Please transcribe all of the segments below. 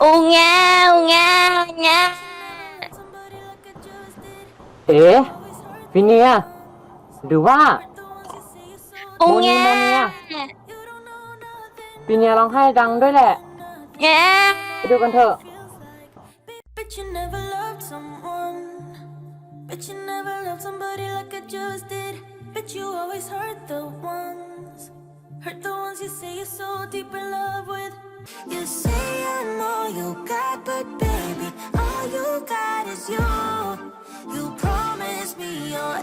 โอ้แงโอ้แงแงเอ๋ฟิเนียหรือว่าโอ้แงโมเนียฟิเนียร้องไห้ดังด้วยแหละแงไปดูกันเถอะ Bet you never loved someone. Bet you never loved somebody like I just did. Bet you always hurt the ones. Hurt the ones you say you're so deep in love with. You say I'm all you got, but baby, all you got is you. You promised me you're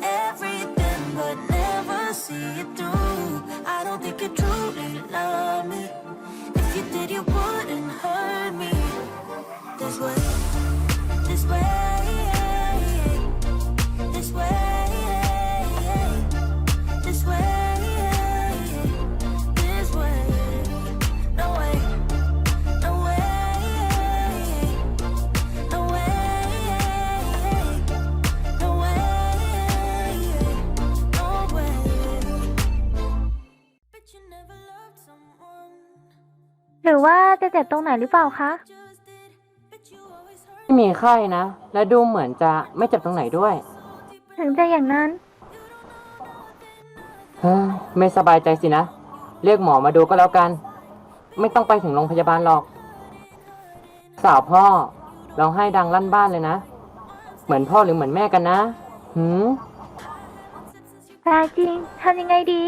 หรือว่าจะเจ็บตรงไหนหรือเปล่าคะ Just did. But you always hurt ไม่มีไข้นะ และดูเหมือนจะไม่เจ็บตรงไหนด้วยถึงจะอย่างนั้น เฮ้ยไม่สบายใจสินะ เรียกหมอมาดูก็แล้วกัน ไม่ต้องไปถึงโรงพยาบาลหรอก สาวพ่อร้องไห้ดังลั่นบ้านเลยนะ เหมือนพ่อหรือเหมือนแม่กันนะหืม ตายจริงทำยังไงดี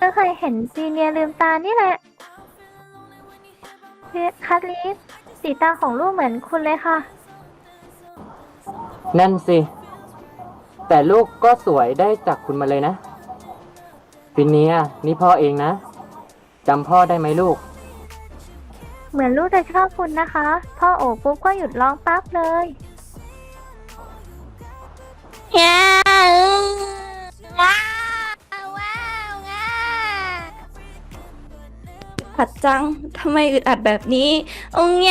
ก็เคยเห็นซีเนียลืมตานี่แหละเฮ้ย คัทลิสสีตาของลูกเหมือนคุณเลยค่ะ นั่นสิ แต่ลูกก็สวยได้จากคุณมาเลยนะฟิเนียนี่พ่อเองนะจำพ่อได้ไหมลูก เหมือนลูกจะชอบคุณนะคะ พ่อโอบปุ๊บก็หยุดร้องปั๊บเลยแผัดจังทำไมอึดอัดแบบนี้โอ้แง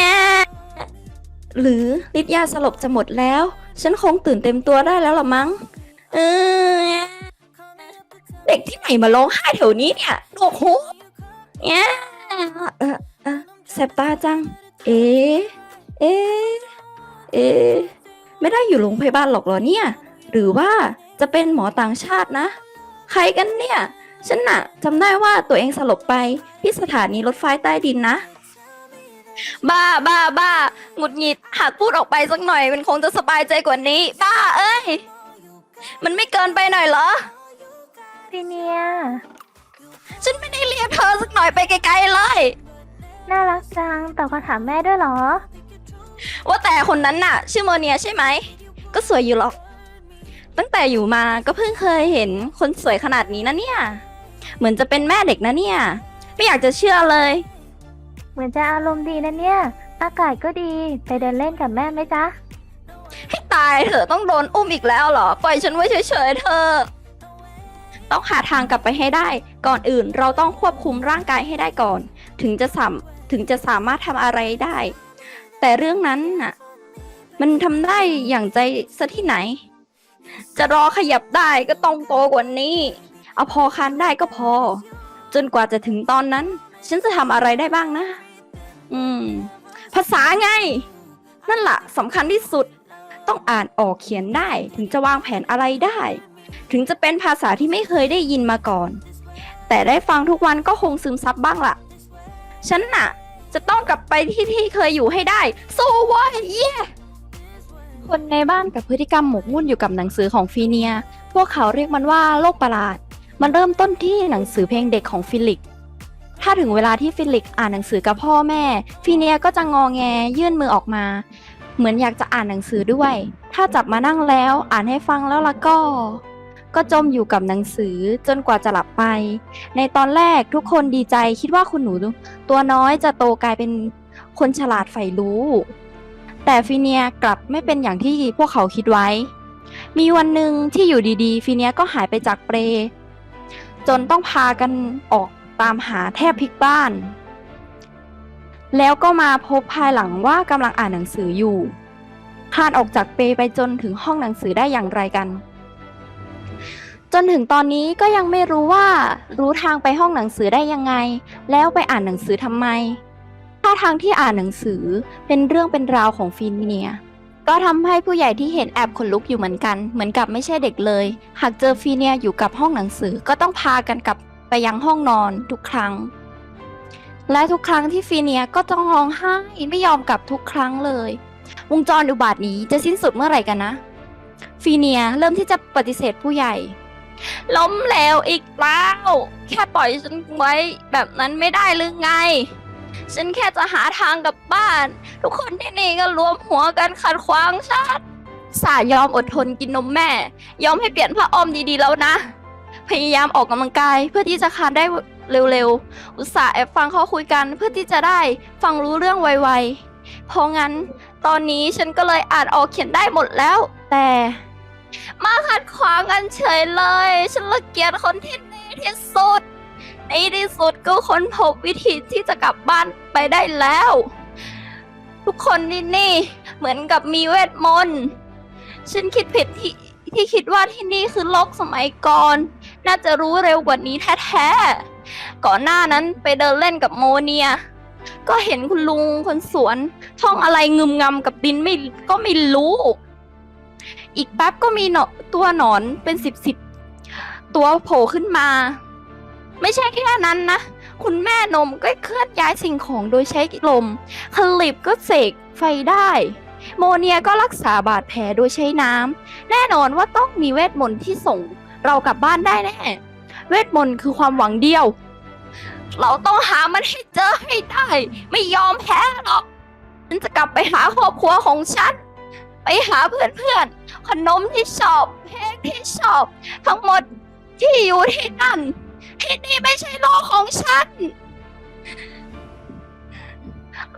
หรือฤทธิ์ยาสลบจะหมดแล้ว ฉันคงตื่นเต็มตัวได้แล้วละมั้ง เออเด็กที่ไหนมาร้องไห้แถวนี้เนี่ยโอ้โหแงเออเออแสบตาจัง เอ๊ะเอ๊ะเอ๊ะไม่ได้อยู่โรงพยาบาลหรอกเหรอเนี่ย หรือว่าจะเป็นหมอต่างชาตินะ ใครกันเนี่ย ฉันน่ะจำได้ว่าตัวเองสลบไปที่สถานีรถไฟใต้ดินนะ บ้าบ้าบ้าหงุดหงิดหากพูดออกไปสักหน่อยมันคงจะสบายใจกว่านี้ บ้าเอ้ย มันไม่เกินไปหน่อยเหรอซีเนียฉันไม่ได้เรียกเธอสักหน่อยไปไกลๆเลย น่ารักจังตอบคำถามแม่ด้วยเหรอ ว่าแต่คนนั้นน่ะ ชื่อโมเนียใช่ไหม ก็สวยอยู่หรอก ตั้งแต่อยู่มาก็เพิ่งเคยเห็นคนสวยขนาดนี้นะเนี่ย เหมือนจะเป็นแม่เด็กนะเนี่ย ไม่อยากจะเชื่อเลย เหมือนจะอารมณ์ดีนะเนี่ย อากาศก็ดี ไปเดินเล่นกับแม่ไหมจ๊ะ ให้ตายเถอะต้องโดนอุ้มอีกแล้วเหรอ ปล่อยฉันไว้เฉยๆเถอะต้องหาทางกลับไปให้ได้ ก่อนอื่นเราต้องควบคุมร่างกายให้ได้ก่อน ถึงจะสามถึงจะสามารถทำอะไรได้ แต่เรื่องนั้นน่ะ มันทำได้อย่างใจซะที่ไหน จะรอขยับได้ก็ต้องโตกว่านี้ เอาพอคานได้ก็พอ จนกว่าจะถึงตอนนั้น ฉันจะทำอะไรได้บ้างนะ อืม ภาษาไง นั่นแหละสำคัญที่สุด ต้องอ่านออกเขียนได้ ถึงจะวางแผนอะไรได้ ถึงจะเป็นภาษาที่ไม่เคยได้ยินมาก่อน แต่ได้ฟังทุกวันก็คงซึมซับบ้างละฉันน่ะ จะต้องกลับไปที่ที่เคยอยู่ให้ได้ สู้เว้ยเย่คนในบ้านกับพฤติกรรมหมกมุ่นอยู่กับหนังสือของฟีเนีย พวกเขาเรียกมันว่าโลกประหลาด มันเริ่มต้นที่หนังสือเพลงเด็กของฟิลิก ถ้าถึงเวลาที่ฟิลิกอ่านหนังสือกับพ่อแม่ ฟีเนียก็จะงอแงยื่นมือออกมา เหมือนอยากจะอ่านหนังสือด้วย ถ้าจับมานั่งแล้วอ่านให้ฟังแล้วละก็ ก็จมอยู่กับหนังสือจนกว่าจะหลับไป ในตอนแรกทุกคนดีใจคิดว่าคุณหนูตัวน้อยจะโตกลายเป็นคนฉลาดใฝ่รู้ แต่ฟีเนียกลับไม่เป็นอย่างที่พวกเขาคิดไว้ มีวันหนึ่งที่อยู่ดีๆ ฟีเนียก็หายไปจากเปร จนต้องพากันออกตามหาแทบพลิกบ้าน แล้วก็มาพบภายหลังว่ากำลังอ่านหนังสืออยู่คลานออกจากเปไปจนถึงห้องหนังสือได้อย่างไรกัน จนถึงตอนนี้ก็ยังไม่รู้ว่ารู้ทางไปห้องหนังสือได้ยังไง แล้วไปอ่านหนังสือทำไมถ้าทางที่อ่านหนังสือเป็นเรื่องเป็นราวของฟินเนีย ก็ทำให้ผู้ใหญ่ที่เห็นแอบขนลุกอยู่เหมือนกัน เหมือนกับไม่ใช่เด็กเลย หากเจอฟีเนียอยู่กับห้องหนังสือก็ต้องพากันกลับไปยังห้องนอนทุกครั้ง และทุกครั้งที่ฟีเนียก็ต้องร้องไห้ไม่ยอมกลับทุกครั้งเลย วงจรอุบาทนี้จะสิ้นสุดเมื่อไหร่กันนะ ฟีเนียเริ่มที่จะปฏิเสธผู้ใหญ่ ล้มเหลวอีกแล้ว แค่ปล่อยฉันไว้แบบนั้นไม่ได้หรือไง ฉันแค่จะหาทางกลับบ้าน ทุกคนที่นี่ก็รวมหัวกันขัดขวางฉันสายอมอดทนกินนมแม่ ยอมให้เปลี่ยนผ้าอ้อมดีๆแล้วนะ พยายามออกกำลังกายเพื่อที่จะคานได้เร็วๆ อุตส่าห์แอบฟังเขาคุยกันเพื่อที่จะได้ฟังรู้เรื่องไวๆ เพราะงั้นตอนนี้ฉันก็เลยอ่านออกเขียนได้หมดแล้ว แต่ มาขัดขวางกันเฉยเลย ฉันละเกียจคนที่นี่ที่สุด ในที่สุดก็ค้นพบวิธีที่จะกลับบ้านไปได้แล้ว ทุกคนที่นี่เหมือนกับมีเวทมนต์ ฉันคิดผิดที่ที่คิดว่าที่นี่คือโลกสมัยก่อน น่าจะรู้เร็วกว่านี้แท้ๆ ก่อนหน้านั้นไปเดินเล่นกับโมเนีย ก็เห็นคุณลุงคนสวน ท่องอะไรงึมงำกับดินไม่ก็ไม่รู้ อีกแป๊บก็มีหนตัวหนอนเป็นสิบสิบตัวโผล่ขึ้นมา ไม่ใช่แค่นั้นนะ คุณแม่นมก็เคลื่อนย้ายสิ่งของโดยใช้ลมคลิปก็เสกไฟได้ โมเนียก็รักษาบาดแผลโดยใช้น้ำแน่นอนว่าต้องมีเวทมนต์ที่ส่งเรากลับบ้านได้แน่ เวทมนต์คือความหวังเดียว เราต้องหามันให้เจอให้ได้ ไม่ยอมแพ้หรอกฉันจะกลับไปหาครอบครัวของฉัน ไปหาเพื่อนๆขนมที่ชอบเพลงที่ชอบ ทั้งหมดที่อยู่ที่นั่น ที่นี่ไม่ใช่โลกของฉัน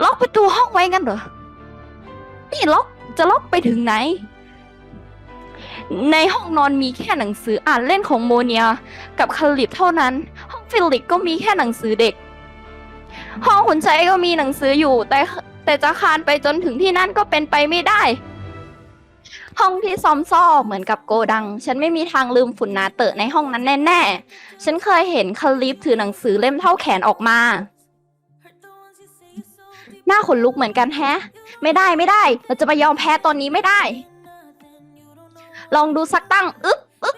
ล็อกประตูห้องไว้กันเหรอ นี่ล็อกจะล็อกไปถึงไหน ในห้องนอนมีแค่หนังสืออ่านเล่นของโมเนีย กับคาลิปเท่านั้น ห้องฟิลิกก็มีแค่หนังสือเด็ก ห้องขุนใช้ก็มีหนังสืออยู่แต่แต่จะคานไปจนถึงที่นั่นก็เป็นไปไม่ได้ ห้องที่ซอมซ่อเหมือนกับโกดัง ฉันไม่มีทางลืมฝุ่นนาเตอะในห้องนั้นแน่ๆ ฉันเคยเห็นคลิปถือหนังสือเล่มเท่าแขนออกมา หน้าขนลุกเหมือนกันแฮะ ไม่ได้ไม่ได้ เราจะมายอมแพ้ตอนนี้ไม่ได้ ลองดูสักตั้งอึ๊บอึ๊บ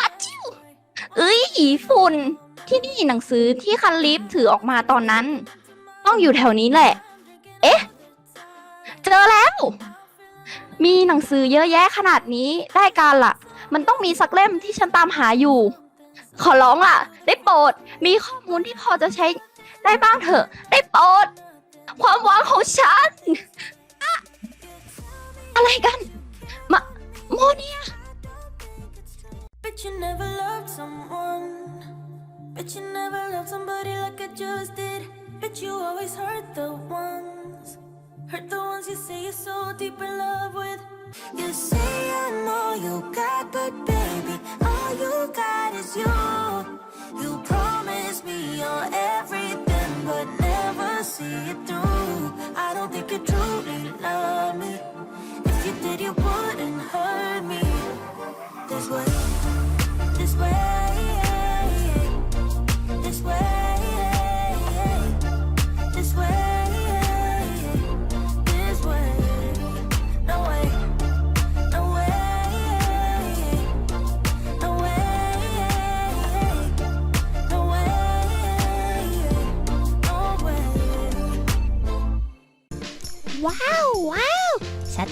ฮัจจิวเอ้ยฝุ่นที่นี่หนังสือที่คันลิฟถือออกมาตอนนั้น ต้องอยู่แถวนี้แหละ มีหนังสือเยอะแยะขนาดนี้ได้การละมันต้องมีสักเล่มที่ฉันตามหาอยู่ ขอร้องล่ะ ได้โปรด มีข้อมูลที่พอจะใช้ได้บ้างเถอะ ได้โปรด ความหวังของฉันอะอะไรกันมาโมเนีย Bet you never loved someone. Bet you never loved somebody like I just did. Bet you always hurt the one. You say you're so deep in love with. You say I'm all you got, but baby, all you got is you. You promise me you're everything, but never see it through. I don't think you truly love me. If you did, you wouldn't hurt me this way.